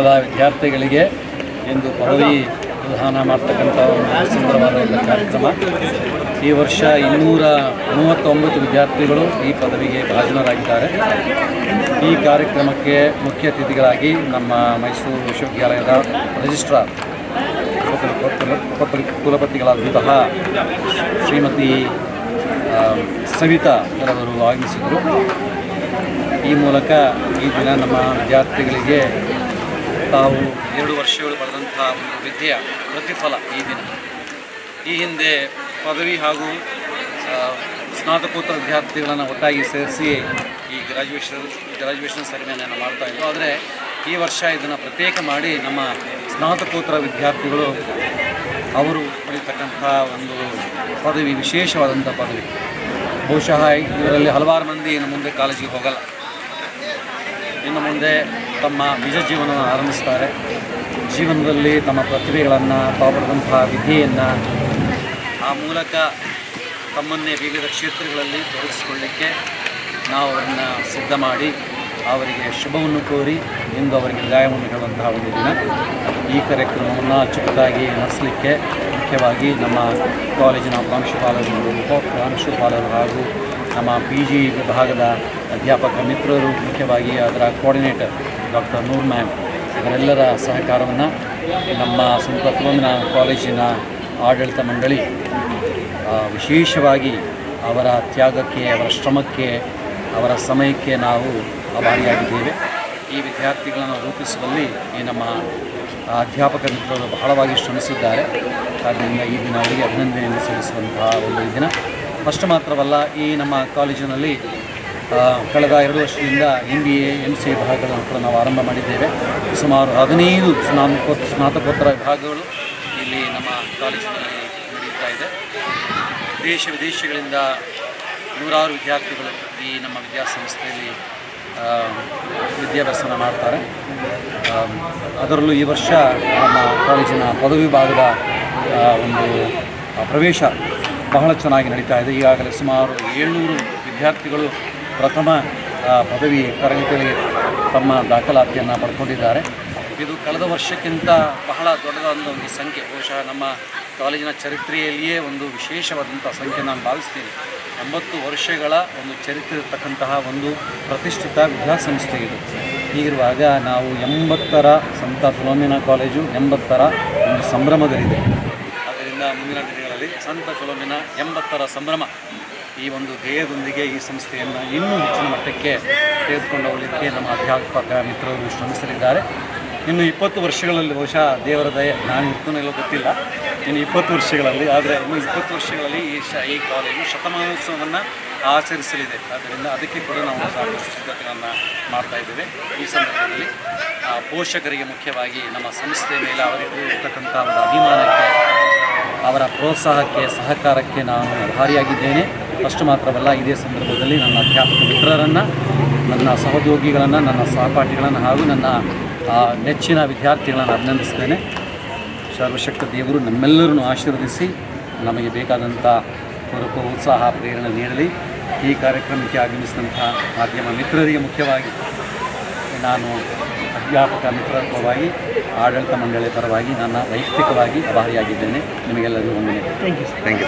ಎಲ್ಲ ವಿದ್ಯಾರ್ಥಿಗಳಿಗೆ ಎಂದು ಪದವಿ ಪ್ರದಾನ ಮಾಡ್ತಕ್ಕಂಥ ಒಂದು ಸುಂದರವಾದ ಒಂದು ಕಾರ್ಯಕ್ರಮ. ಈ ವರ್ಷ ಇನ್ನೂರ ಮೂವತ್ತೊಂಬತ್ತು ವಿದ್ಯಾರ್ಥಿಗಳು ಈ ಪದವಿಗೆ ಭಾಜನರಾಗಿದ್ದಾರೆ. ಈ ಕಾರ್ಯಕ್ರಮಕ್ಕೆ ಮುಖ್ಯ ಅತಿಥಿಗಳಾಗಿ ನಮ್ಮ ಮೈಸೂರು ವಿಶ್ವವಿದ್ಯಾಲಯದ ರಿಜಿಸ್ಟ್ರಾರ್ ಕುಲಪತಿಗಳಾದಂತಹ ಶ್ರೀಮತಿ ಸವಿತಾ ಅವರವರು ಆಗಮಿಸಿದರು. ಈ ಮೂಲಕ ಈ ದಿನ ನಮ್ಮ ವಿದ್ಯಾರ್ಥಿಗಳಿಗೆ ತಾವು ಎರಡು ವರ್ಷಗಳು ಪಡೆದಂಥ ಒಂದು ವಿದ್ಯೆಯ ಪ್ರತಿಫಲ ಈ ದಿನ. ಈ ಹಿಂದೆ ಪದವಿ ಹಾಗೂ ಸ್ನಾತಕೋತ್ತರ ವಿದ್ಯಾರ್ಥಿಗಳನ್ನು ಒಟ್ಟಾಗಿ ಸೇರಿಸಿ ಈ ಗ್ರಾಜುಯೇಷನ್ ಗ್ರಾಜುಯೇಷನ್ ಸೆರೆಮನಿಯನ್ನು ಮಾಡ್ತಾ ಇದ್ದರು ಆದರೆ ಈ ವರ್ಷ ಇದನ್ನು ಪ್ರತ್ಯೇಕ ಮಾಡಿ ನಮ್ಮ ಸ್ನಾತಕೋತ್ತರ ವಿದ್ಯಾರ್ಥಿಗಳು ಅವರು ಪಡೀತಕ್ಕಂಥ ಒಂದು ಪದವಿ ವಿಶೇಷವಾದಂಥ ಪದವಿ. ಬಹುಶಃ ಇದರಲ್ಲಿ ಹಲವಾರು ಮಂದಿ ಇನ್ನು ಮುಂದೆ ಕಾಲೇಜಿಗೆ ಹೋಗಲ್ಲ. ಇನ್ನು ಮುಂದೆ ತಮ್ಮ ನಿಜ ಜೀವನವನ್ನು ಆರಂಭಿಸ್ತಾರೆ ಜೀವನದಲ್ಲಿ ತಮ್ಮ ಪ್ರತಿಭೆಗಳನ್ನು ತಾವು ವಿಧಿಯನ್ನು ಆ ಮೂಲಕ ತಮ್ಮನ್ನೇ ವಿವಿಧ ಕ್ಷೇತ್ರಗಳಲ್ಲಿ ತೊಡಗಿಸಿಕೊಳ್ಳಿಕ್ಕೆ ನಾವು ಅವರನ್ನು ಸಿದ್ಧ ಮಾಡಿ ಅವರಿಗೆ ಶುಭವನ್ನು ಕೋರಿ ಇಂದು ಅವರಿಗೆ ವಿದಾಯವನ್ನು ಹೇಳುವಂತಹ ಒಂದು ದಿನ. ಈ ಕಾರ್ಯಕ್ರಮವನ್ನು ಅಚ್ಚುಕಟ್ಟಾಗಿ ನಡೆಸಲಿಕ್ಕೆ ಮುಖ್ಯವಾಗಿ ನಮ್ಮ ಕಾಲೇಜಿನ ಪ್ರಾಂಶುಪಾಲರು, ಉಪ ಪ್ರಾಂಶುಪಾಲರು ಹಾಗೂ ನಮ್ಮ ಪಿ ಜಿ ವಿಭಾಗದ ಅಧ್ಯಾಪಕ ಮಿತ್ರರು, ಮುಖ್ಯವಾಗಿ ಅದರ ಕೋಆರ್ಡಿನೇಟರ್ ಡಾಕ್ಟರ್ ನೂರ್ ಮ್ಯಾಮ್ ಇವರೆಲ್ಲರ ಸಹಕಾರವನ್ನು ನಮ್ಮ ಸಂತ ಕಾಲೇಜಿನ ಆಡಳಿತ ಮಂಡಳಿ ವಿಶೇಷವಾಗಿ ಅವರ ತ್ಯಾಗಕ್ಕೆ, ಅವರ ಶ್ರಮಕ್ಕೆ, ಅವರ ಸಮಯಕ್ಕೆ ನಾವು ಅಭಾರಿಯಾಗಿದ್ದೇವೆ. ಈ ವಿದ್ಯಾರ್ಥಿಗಳನ್ನು ರೂಪಿಸುವಲ್ಲಿ ಈ ನಮ್ಮ ಅಧ್ಯಾಪಕ ಮಿತ್ರರು ಬಹಳವಾಗಿ ಶ್ರಮಿಸಿದ್ದಾರೆ. ಆದ್ದರಿಂದ ಈ ದಿನ ಅವರಿಗೆ ಅಭಿನಂದನೆಯನ್ನು ಸಲ್ಲಿಸುವಂತಹ ಒಂದು ದಿನ. ಅಷ್ಟು ಮಾತ್ರವಲ್ಲ, ಈ ನಮ್ಮ ಕಾಲೇಜಿನಲ್ಲಿ ಕಳೆದ ಎರಡು ವರ್ಷದಿಂದ M B A M C ವಿಭಾಗಗಳನ್ನು ಕೂಡ ನಾವು ಆರಂಭ ಮಾಡಿದ್ದೇವೆ. ಸುಮಾರು ಹದಿನೈದು ಸ್ನಾತಕೋ ಸ್ನಾತಕೋತ್ತರ ವಿಭಾಗಗಳು ಇಲ್ಲಿ ನಮ್ಮ ಕಾಲೇಜಿನಲ್ಲಿ ನಡೆಯುತ್ತಾ ಇದೆ. ದೇಶ ವಿದೇಶಗಳಿಂದ ನೂರಾರು ವಿದ್ಯಾರ್ಥಿಗಳು ಈ ನಮ್ಮ ವಿದ್ಯಾಸಂಸ್ಥೆಯಲ್ಲಿ ವಿದ್ಯಾಭ್ಯಾಸನ ಮಾಡ್ತಾರೆ. ಅದರಲ್ಲೂ ಈ ವರ್ಷ ನಮ್ಮ ಕಾಲೇಜಿನ ಪದವಿ ವಿಭಾಗದ ಒಂದು ಪ್ರವೇಶ ಬಹಳ ಚೆನ್ನಾಗಿ ನಡೀತಾ ಇದೆ. ಈಗಾಗಲೇ ಸುಮಾರು ಏಳ್ನೂರು ವಿದ್ಯಾರ್ಥಿಗಳು ಪ್ರಥಮ ಪದವಿ ತರಗತಿಯಲ್ಲಿ ತಮ್ಮ ದಾಖಲಾತಿಯನ್ನು ಪಡ್ಕೊಂಡಿದ್ದಾರೆ. ಇದು ಕಳೆದ ವರ್ಷಕ್ಕಿಂತ ಬಹಳ ದೊಡ್ಡದಾದ ಒಂದು ಸಂಖ್ಯೆ. ಬಹುಶಃ ನಮ್ಮ ಕಾಲೇಜಿನ ಚರಿತ್ರೆಯಲ್ಲಿಯೇ ಒಂದು ವಿಶೇಷವಾದಂಥ ಸಂಖ್ಯೆ ನಾನು ಭಾವಿಸ್ತೀನಿ. ಎಂಬತ್ತು ವರ್ಷಗಳ ಒಂದು ಚರಿತ್ರೆ ಇರತಕ್ಕಂತಹ ಒಂದು ಪ್ರತಿಷ್ಠಿತ ವಿದ್ಯಾಸಂಸ್ಥೆ ಇದು. ಹೀಗಿರುವಾಗ ನಾವು ಎಂಬತ್ತರ ಸಂತ ಫಿಲೋಮಿನಾ ಕಾಲೇಜು, ಎಂಬತ್ತರ ಒಂದು ಸಂಭ್ರಮದಲ್ಲಿದೆ. ಆದ್ದರಿಂದ ಮುಂದಿನ ದಿನಗಳಲ್ಲಿ ಸಂತ ಫಿಲೋಮಿನ ಎಂಬತ್ತರ ಸಂಭ್ರಮ ಈ ಒಂದು ಧ್ಯೇಯದೊಂದಿಗೆ ಈ ಸಂಸ್ಥೆಯನ್ನು ಇನ್ನೂ ಹೆಚ್ಚಿನ ಮಟ್ಟಕ್ಕೆ ತೆಗೆದುಕೊಂಡು ಹೋಗಲಿಕ್ಕೆ ನಮ್ಮ ಅಧ್ಯಾಪಕ ಮಿತ್ರರು ಶ್ರಮಿಸಲಿದ್ದಾರೆ. ಇನ್ನು ಇಪ್ಪತ್ತು ವರ್ಷಗಳಲ್ಲಿ ಬಹುಶಃ ದೇವರ ದಯೆ ನಾನು ಇರ್ತೇನೆ ಇಲ್ಲೋ ಗೊತ್ತಿಲ್ಲ. ಇನ್ನು ಇಪ್ಪತ್ತು ವರ್ಷಗಳಲ್ಲಿ, ಆದರೆ ಇನ್ನು ಇಪ್ಪತ್ತು ವರ್ಷಗಳಲ್ಲಿ ಈ ಶ, ಈ ಕಾಲೇಜು ಶತಮಾನೋತ್ಸವವನ್ನು ಆಚರಿಸಲಿದೆ. ಆದ್ದರಿಂದ ಅದಕ್ಕೆ ಕೂಡ ನಾವು ಸಾಕಷ್ಟು ಸಿದ್ಧತೆಗಳನ್ನು ಮಾಡ್ತಾ ಇದ್ದೇವೆ. ಈ ಸಂದರ್ಭದಲ್ಲಿ ಪೋಷಕರಿಗೆ ಮುಖ್ಯವಾಗಿ ನಮ್ಮ ಸಂಸ್ಥೆ ಮೇಲೆ ಅವರಿಗೆ ಇರತಕ್ಕಂಥ ಒಂದು ಅಭಿಮಾನಕ್ಕೆ, ಅವರ ಪ್ರೋತ್ಸಾಹಕ್ಕೆ, ಸಹಕಾರಕ್ಕೆ ನಾನು ಆಭಾರಿಯಾಗಿದ್ದೇನೆ ಅಷ್ಟು ಮಾತ್ರವಲ್ಲ ಇದೇ ಸಂದರ್ಭದಲ್ಲಿ ನನ್ನ ಅಧ್ಯಾಪಕ ಮಿತ್ರರನ್ನು ನನ್ನ ಸಹೋದ್ಯೋಗಿಗಳನ್ನು ನನ್ನ ಸಹಪಾಠಿಗಳನ್ನು ಹಾಗೂ ನನ್ನ ಆ, ನೆಚ್ಚಿನ ವಿದ್ಯಾರ್ಥಿಗಳನ್ನು ಅಭಿನಂದಿಸ್ತೇನೆ. ಸರ್ವಶಕ್ತ ದೇವರು ನಮ್ಮೆಲ್ಲರನ್ನು ಆಶೀರ್ವದಿಸಿ ನಮಗೆ ಬೇಕಾದಂಥ ಕೊರಕು ಉತ್ಸಾಹ ಪ್ರೇರಣೆ ನೀಡಲಿ. ಈ ಕಾರ್ಯಕ್ರಮಕ್ಕೆ ಆಗಮಿಸಿದಂಥ ಮಾಧ್ಯಮ ಮಿತ್ರರಿಗೆ ಮುಖ್ಯವಾಗಿ ನಾನು ಅಧ್ಯಾಪಕ ಮಿತ್ರರ ಪರವಾಗಿ ಆಡಳಿತ ಮಂಡಳಿಯ ಪರವಾಗಿ ನನ್ನ ವೈಯಕ್ತಿಕವಾಗಿ ಆಭಾರಿಯಾಗಿದ್ದೇನೆ ನಿಮಗೆಲ್ಲರಿಗೂ ವಂದನೆ. Thank you